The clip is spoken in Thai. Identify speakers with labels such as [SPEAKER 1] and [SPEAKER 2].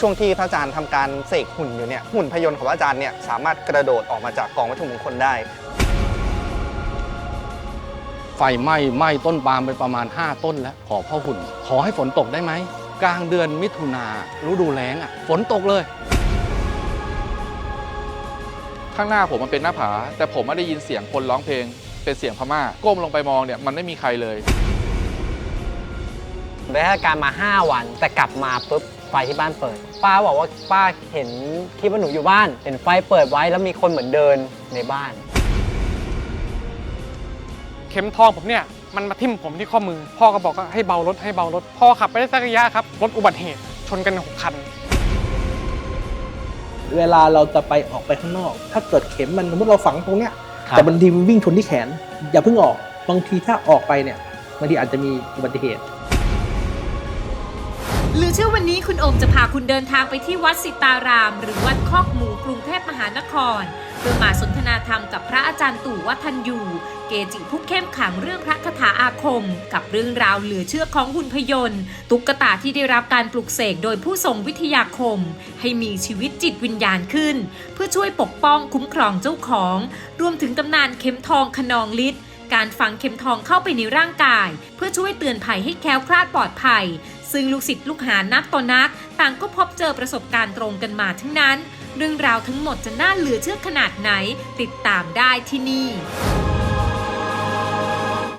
[SPEAKER 1] ช่วงที่พระอาจารย์ทำการเสกหุ่นอยู่เนี่ยหุ่นพยนต์ของพระอาจารย์เนี่ยสามารถกระโดดออกมาจากกองวัตถุมงคลได้
[SPEAKER 2] ไฟไหม้ไหม้ต้นปาล์มไปประมาณ 5 ต้นแล้วขอพ่อหุ่น ขอให้ฝนตกได้ไหมกลางเดือนมิถุนาฤดูแล้งอะฝนตกเลย
[SPEAKER 3] ข้างหน้าผมมันเป็นหน้าผา แต่ผมไม่ได้ยินเสียงคนร้องเพลง เป็นเสียงพม่า ก้มลงไปมองเนี่ยมันไม่มีใครเลย
[SPEAKER 4] ได้ราชการมา 5 วัน แต่กลับมาปุ๊บไฟที่บ้านเปิด ป้าบอกว่าป้าเห็นคิดว่าหนูอยู่บ้าน เห็นไฟเปิดไว้แล้วมีคนเหมือนเดินในบ้าน
[SPEAKER 5] เข็มทองผมเนี่ยมันมาทิ่มผมที่ข้อมือ พ่อก็บอกว่าให้เบารถให้เบารถพ่อขับไปได้สักระยะครับรถอุบัติเหตุ ชนกันหกคัน
[SPEAKER 6] เวลาเราจะไปออกไปข้างนอก ถ้าเกิดเข็มมันสมมติเราฝังตรงเนี้ย
[SPEAKER 4] ครับ
[SPEAKER 6] แต่บางทีมันวิ่งชนที่แขน อย่าเพิ่งออกบางทีถ้าออกไปเนี่ยบางทีอาจจะมีอุบัติเหตุ
[SPEAKER 7] หรือเชื่อวันนี้คุณโอมจะพาคุณเดินทางไปที่วัดสิตาราม หรือวัดคอกหมูกรุงเทพมหานคร เพื่อมาสนทนาธรรมกับพระอาจารย์ตู่วัฒนยูเกจิผู้เข้มขลังเรื่องพระคาถาอาคม กับเรื่องราวเหลือเชื่อของหุ่นพยนต์ ตุ๊กตาที่ได้รับการปลุกเสกโดยผู้ทรงวิทยาคม ให้มีชีวิตจิตวิญญาณขึ้น เพื่อช่วยปกป้องคุ้มครองเจ้าของ รวมถึงตำนานเข็มทองขนองฤทธิ์การฝังเข็มทองเข้าไปในร่างกาย เพื่อช่วยเตือนภัยให้แคล้วคลาดปลอดภัย ซึ่งลูกศิษย์ลูกหานักต่อนัก ต่างก็พบเจอประสบการณ์ตรงกันมาทั้งนั้น เรื่องราวทั้งหมดจะน่าเหลือเชื่อขนาดไหน ติดตามได้ที่นี่